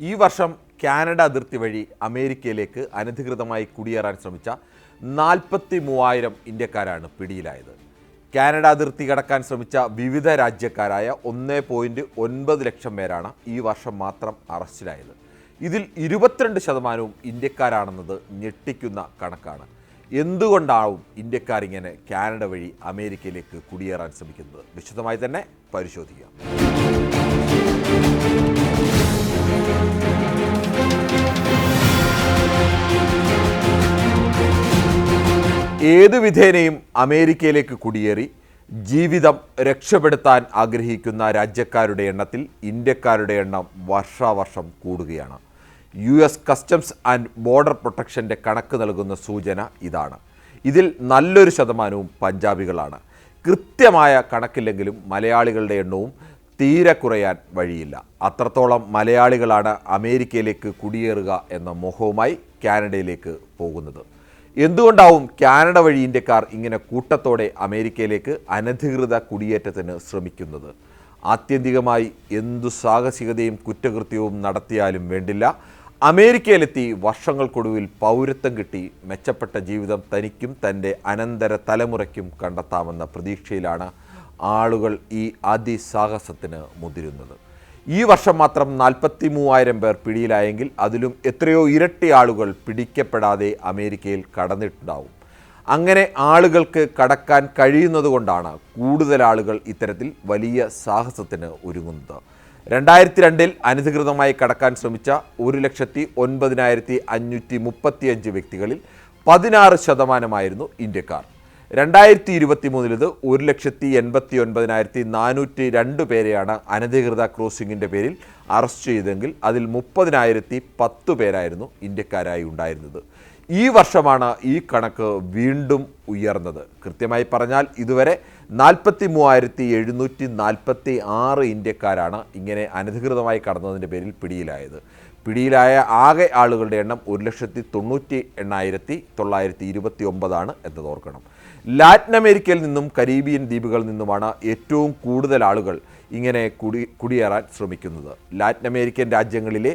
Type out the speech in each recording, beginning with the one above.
ഈ വർഷം കാനഡ അതിർത്തി വഴി അമേരിക്കയിലേക്ക് അനധികൃതമായി കുടിയേറാൻ ശ്രമിച്ച നാൽപ്പത്തി മൂവായിരം ഇന്ത്യക്കാരാണ് പിടിയിലായത്. കാനഡ അതിർത്തി കടക്കാൻ ശ്രമിച്ച വിവിധ രാജ്യക്കാരായ ഒന്ന് പോയിന്റ് ഒൻപത് ലക്ഷം പേരാണ് ഈ വർഷം മാത്രം അറസ്റ്റിലായത്. ഇതിൽ ഇരുപത്തിരണ്ട് ശതമാനവും ഇന്ത്യക്കാരാണെന്നത് ഞെട്ടിക്കുന്ന കണക്കാണ്. എന്തുകൊണ്ടാവും ഇന്ത്യക്കാർ ഇങ്ങനെ കാനഡ വഴി അമേരിക്കയിലേക്ക് കുടിയേറാൻ ശ്രമിക്കുന്നത്? വിശദമായി തന്നെ പരിശോധിക്കാം. ഏതു വിധേനയും അമേരിക്കയിലേക്ക് കുടിയേറി ജീവിതം രക്ഷപ്പെടുത്താൻ ആഗ്രഹിക്കുന്ന രാജ്യക്കാരുടെ എണ്ണത്തിൽ ഇന്ത്യക്കാരുടെ എണ്ണം വർഷാവർഷം കൂടുകയാണ്. U S customs and border പ്രൊട്ടക്ഷന്റെ കണക്ക് നൽകുന്ന സൂചന ഇതാണ്. ഇതിൽ നല്ലൊരു ശതമാനവും പഞ്ചാബികളാണ്. കൃത്യമായ കണക്കില്ലെങ്കിലും മലയാളികളുടെ എണ്ണവും തീരെ കുറയാൻ വഴിയില്ല. അത്രത്തോളം മലയാളികളാണ് അമേരിക്കയിലേക്ക് കുടിയേറുക എന്ന മോഹവുമായി കാനഡയിലേക്ക് പോകുന്നത്. എന്തുകൊണ്ടാവും കാനഡ വഴി ഇന്ത്യക്കാർ ഇങ്ങനെ കൂട്ടത്തോടെ അമേരിക്കയിലേക്ക് അനധികൃത കുടിയേറ്റത്തിന് ശ്രമിക്കുന്നത്? ആത്യന്തികമായി എന്തു സാഹസികതയും കുറ്റകൃത്യവും നടത്തിയാലും വേണ്ടില്ല. അമേരിക്കയിലെത്തി വർഷങ്ങൾക്കൊടുവിൽ പൗരത്വം കിട്ടി. മെച്ചപ്പെട്ട ജീവിതം തനിക്കും തന്റെ അനന്തര തലമുറയ്ക്കും കണ്ടെത്താമെന്ന പ്രതീക്ഷയിലാണ് ആളുകൾ ഈ അതിസാഹസത്തിന് മുതിരുന്നത്. ഈ വർഷം മാത്രം നാൽപ്പത്തി മൂവായിരം പേർ പിടിയിലായെങ്കിൽ അതിലും എത്രയോ ഇരട്ടി ആളുകൾ പിടിക്കപ്പെടാതെ അമേരിക്കയിൽ കടന്നിട്ടുണ്ടാവും. അങ്ങനെ ആളുകൾക്ക് കടക്കാൻ കഴിയുന്നതുകൊണ്ടാണ് കൂടുതൽ ആളുകൾ ഇത്തരത്തിൽ വലിയ സാഹസത്തിന് ഒരുങ്ങുന്നത്. രണ്ടായിരത്തി രണ്ടിൽ അനധികൃതമായി കടക്കാൻ ശ്രമിച്ച ഒരു ലക്ഷത്തി ഒൻപതിനായിരത്തി അഞ്ഞൂറ്റി മുപ്പത്തിയഞ്ച് വ്യക്തികളിൽ പതിനാറ് ശതമാനമായിരുന്നു ഇന്ത്യക്കാർ. രണ്ടായിരത്തി ഇരുപത്തി മൂന്നിലത് ഒരു ലക്ഷത്തി എൺപത്തി ഒൻപതിനായിരത്തി നാനൂറ്റി രണ്ട് പേരെയാണ് അനധികൃത ക്രോസിംഗിന്റെ പേരിൽ അറസ്റ്റ് ചെയ്തെങ്കിൽ അതിൽ മുപ്പതിനായിരത്തി പത്ത് പേരായിരുന്നു ഇന്ത്യക്കാരായി ഉണ്ടായിരുന്നത്. ഈ വർഷമാണ് ഈ കണക്ക് വീണ്ടും ഉയർന്നത്. കൃത്യമായി പറഞ്ഞാൽ ഇതുവരെ നാൽപ്പത്തി മൂവായിരത്തി എഴുന്നൂറ്റി നാൽപ്പത്തി ആറ് ഇന്ത്യക്കാരാണ് ഇങ്ങനെ അനധികൃതമായി കടന്നതിന്റെ പേരിൽ പിടിയിലായത്. പിടിയിലായ ആകെ ആളുകളുടെ എണ്ണം ഒരു ലക്ഷത്തി തൊണ്ണൂറ്റി എണ്ണായിരത്തി തൊള്ളായിരത്തി ഇരുപത്തി ഒമ്പതാണ് എന്നത് ഓർക്കണം. ലാറ്റിൻ അമേരിക്കയിൽ നിന്നും കരീബിയൻ ദ്വീപുകളിൽ നിന്നുമാണ് ഏറ്റവും കൂടുതൽ ആളുകൾ ഇങ്ങനെ കുടി കുടിയേറാൻ ശ്രമിക്കുന്നത്. ലാറ്റിൻ അമേരിക്കൻ രാജ്യങ്ങളിലെ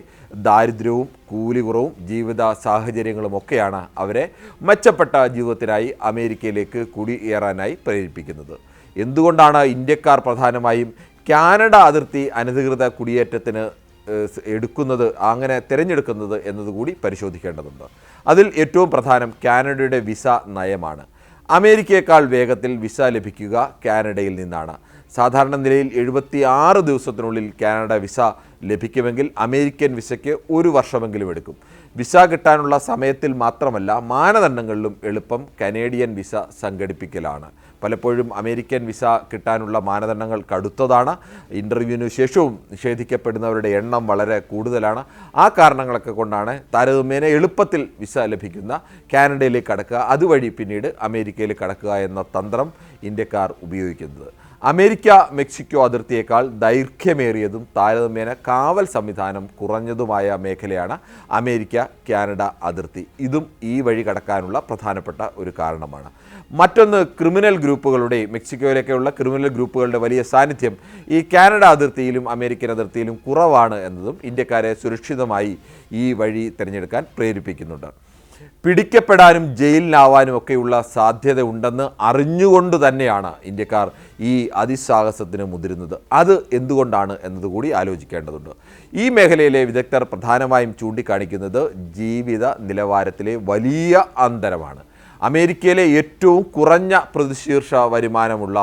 ദാരിദ്ര്യവും കൂലി കുറവും ജീവിത സാഹചര്യങ്ങളും ഒക്കെയാണ് അവരെ മെച്ചപ്പെട്ട ജീവിതത്തിനായി അമേരിക്കയിലേക്ക് കുടിയേറാനായി പ്രേരിപ്പിക്കുന്നത്. എന്തുകൊണ്ടാണ് ഇന്ത്യക്കാർ പ്രധാനമായും കാനഡ അതിർത്തി അനധികൃത കുടിയേറ്റത്തിന് എടുക്കുന്നത് അങ്ങനെ തിരഞ്ഞെടുക്കുന്നത് എന്നതുകൂടി പരിശോധിക്കേണ്ടതുണ്ട്. അതിൽ ഏറ്റവും പ്രധാനം കാനഡയുടെ വിസ നയമാണ്. അമേരിക്കയേക്കാൾ വേഗത്തിൽ വിസ ലഭിക്കുക കാനഡയിൽ നിന്നാണ്. സാധാരണ നിലയിൽ എഴുപത്തി ആറ് ദിവസത്തിനുള്ളിൽ കാനഡ വിസ ലഭിക്കുമെങ്കിൽ അമേരിക്കൻ വിസയ്ക്ക് ഒരു വർഷമെങ്കിലും എടുക്കും. വിസ കിട്ടാനുള്ള സമയത്തിൽ മാത്രമല്ല മാനദണ്ഡങ്ങളിലും എളുപ്പം കനേഡിയൻ വിസ സംഘടിപ്പിക്കലാണ്. പലപ്പോഴും അമേരിക്കൻ വിസ കിട്ടാനുള്ള മാനദണ്ഡങ്ങൾ കടുത്തതാണ്. ഇന്റർവ്യൂവിന് ശേഷവും നിഷേധിക്കപ്പെടുന്നവരുടെ എണ്ണം വളരെ കൂടുതലാണ്. ആ കാരണങ്ങളൊക്കെ കൊണ്ടാണ് താരതമ്യേന എളുപ്പത്തിൽ വിസ ലഭിക്കുന്ന കാനഡയിലേക്ക് കടക്കുക. അതുവഴി പിന്നീട് അമേരിക്കയിൽ കടക്കുക എന്ന തന്ത്രം ഇന്ത്യക്കാർ ഉപയോഗിക്കുന്നത്. അമേരിക്ക മെക്സിക്കോ അതിർത്തിയേക്കാൾ ദൈർഘ്യമേറിയതും താരതമ്യേന കാവൽ സംവിധാനം കുറഞ്ഞതുമായ മേഖലയാണ് അമേരിക്ക കാനഡ അതിർത്തി. ഇതും ഈ വഴി കടക്കാനുള്ള പ്രധാനപ്പെട്ട ഒരു കാരണമാണ്. മറ്റൊന്ന് ക്രിമിനൽ ഗ്രൂപ്പുകളുടെ മെക്സിക്കോയിലേക്കുള്ള ക്രിമിനൽ ഗ്രൂപ്പുകളുടെ വലിയ സാന്നിധ്യം ഈ കാനഡ അതിർത്തിയിലും അമേരിക്കൻ അതിർത്തിയിലും കുറവാണ് എന്നതും ഇന്ത്യക്കാരെ സുരക്ഷിതമായി ഈ വഴി തിരഞ്ഞെടുക്കാൻ പ്രേരിപ്പിക്കുന്നുണ്ട്. പിടിക്കപ്പെടാനും ജയിലിലാവാനും ഒക്കെയുള്ള സാധ്യത ഉണ്ടെന്ന് അറിഞ്ഞുകൊണ്ട് തന്നെയാണ് ഇന്ത്യക്കാർ ഈ അതിസാഹസത്തിന് മുതിരുന്നത്. അത് എന്തുകൊണ്ടാണ് എന്നതുകൂടി ആലോചിക്കേണ്ടതുണ്ട്. ഈ മേഖലയിലെ വിദഗ്ധർ പ്രധാനമായും ചൂണ്ടിക്കാണിക്കുന്നത് ജീവിത നിലവാരത്തിലെ വലിയ അന്തരമാണ്. അമേരിക്കയിലെ ഏറ്റവും കുറഞ്ഞ പ്രതിശീർഷ വരുമാനമുള്ള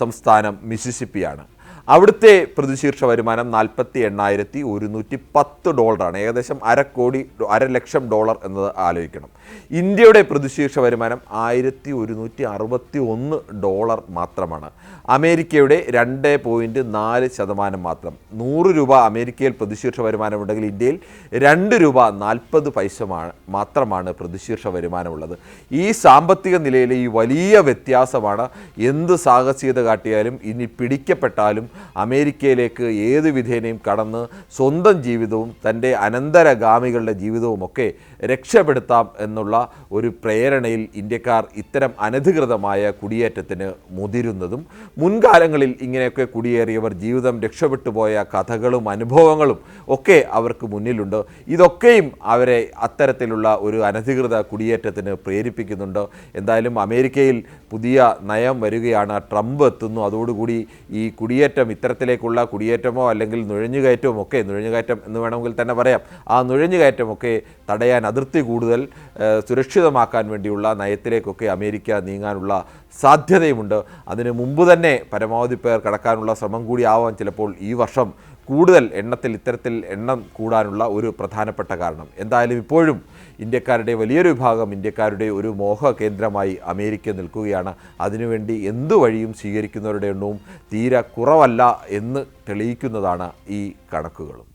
സംസ്ഥാനം മിസിസിപ്പിയാണ് അവിടുത്തെ പ്രതിശീർഷ വരുമാനം നാൽപ്പത്തി എണ്ണായിരത്തി ഒരുന്നൂറ്റി പത്ത് ഡോളറാണ്. ഏകദേശം അര കോടി അര ലക്ഷം ഡോളർ എന്നത് ആലോചിക്കണം. ഇന്ത്യയുടെ പ്രതിശീർഷ വരുമാനം ആയിരത്തി ഒരുന്നൂറ്റി അറുപത്തി ഒന്ന് ഡോളർ മാത്രമാണ്. അമേരിക്കയുടെ രണ്ട് പോയിന്റ് നാല് ശതമാനം മാത്രം. നൂറ് രൂപ അമേരിക്കയിൽ പ്രതിശീർഷ വരുമാനമുണ്ടെങ്കിൽ ഇന്ത്യയിൽ രണ്ട് രൂപ നാൽപ്പത് പൈസ മാത്രമാണ് പ്രതിശീർഷ വരുമാനമുള്ളത്. ഈ സാമ്പത്തിക നിലയിലെ ഈ വലിയ വ്യത്യാസമാണ് എന്ത് സാഹസികത കാട്ടിയാലും ഇനി പിടിക്കപ്പെട്ടാലും അമേരിക്കയിലേക്ക് ഏത് വിധേനയും കടന്ന് സ്വന്തം ജീവിതവും തന്റെ അനന്തരഗാമികളുടെ ജീവിതവുമൊക്കെ രക്ഷപ്പെടുത്താം എന്നുള്ള ഒരു പ്രേരണയിൽ ഇന്ത്യക്കാർ ഇത്തരം അനധികൃതമായ കുടിയേറ്റത്തിന് മുതിരുന്നതും മുൻകാലങ്ങളിൽ ഇങ്ങനെയൊക്കെ കുടിയേറിയവർ ജീവിതം രക്ഷപ്പെട്ടു പോയ കഥകളും അനുഭവങ്ങളും ഒക്കെ അവർക്ക് മുന്നിലുണ്ട്. ഇതൊക്കെയും അവരെ അത്തരത്തിലുള്ള ഒരു അനധികൃത കുടിയേറ്റത്തിന് പ്രേരിപ്പിക്കുന്നുണ്ട്. എന്തായാലും അമേരിക്കയിൽ പുതിയ നയം വരികയാണ്. ട്രംപ് എത്തുന്നു. അതോടുകൂടി ഈ കുടിയേറ്റം ഇത്തരത്തിലേക്കുള്ള കുടിയേറ്റമോ അല്ലെങ്കിൽ നുഴഞ്ഞുകയറ്റവും ഒക്കെ നുഴഞ്ഞുകയറ്റം എന്ന് വേണമെങ്കിൽ തന്നെ പറയാം. ആ നുഴഞ്ഞുകയറ്റമൊക്കെ തടയാൻ അതിർത്തി കൂടുതൽ സുരക്ഷിതമാക്കാൻ വേണ്ടിയുള്ള നയത്തിലേക്കൊക്കെ അമേരിക്ക നീങ്ങാനുള്ള സാധ്യതയുമുണ്ട്. അതിന് മുമ്പ് തന്നെ പരമാവധി പേർ കടക്കാനുള്ള ശ്രമം കൂടി ആവാൻ ചിലപ്പോൾ ഈ വർഷം. കൂടുതൽ എണ്ണത്തിൽ ഇത്തരത്തിൽ എണ്ണം കൂടാനുള്ള ഒരു പ്രധാനപ്പെട്ട കാരണം. എന്തായാലും ഇപ്പോഴും ഇന്ത്യക്കാരുടെ വലിയൊരു വിഭാഗം ഇന്ത്യക്കാരുടെ ഒരു മോഹ കേന്ദ്രമായി അമേരിക്ക നിൽക്കുകയാണ്. അതിനുവേണ്ടി എന്തു വഴിയും സ്വീകരിക്കുന്നവരുടെ എണ്ണവും തീരെ കുറവല്ല എന്ന് തെളിയിക്കുന്നതാണ് ഈ കണക്കുകളും.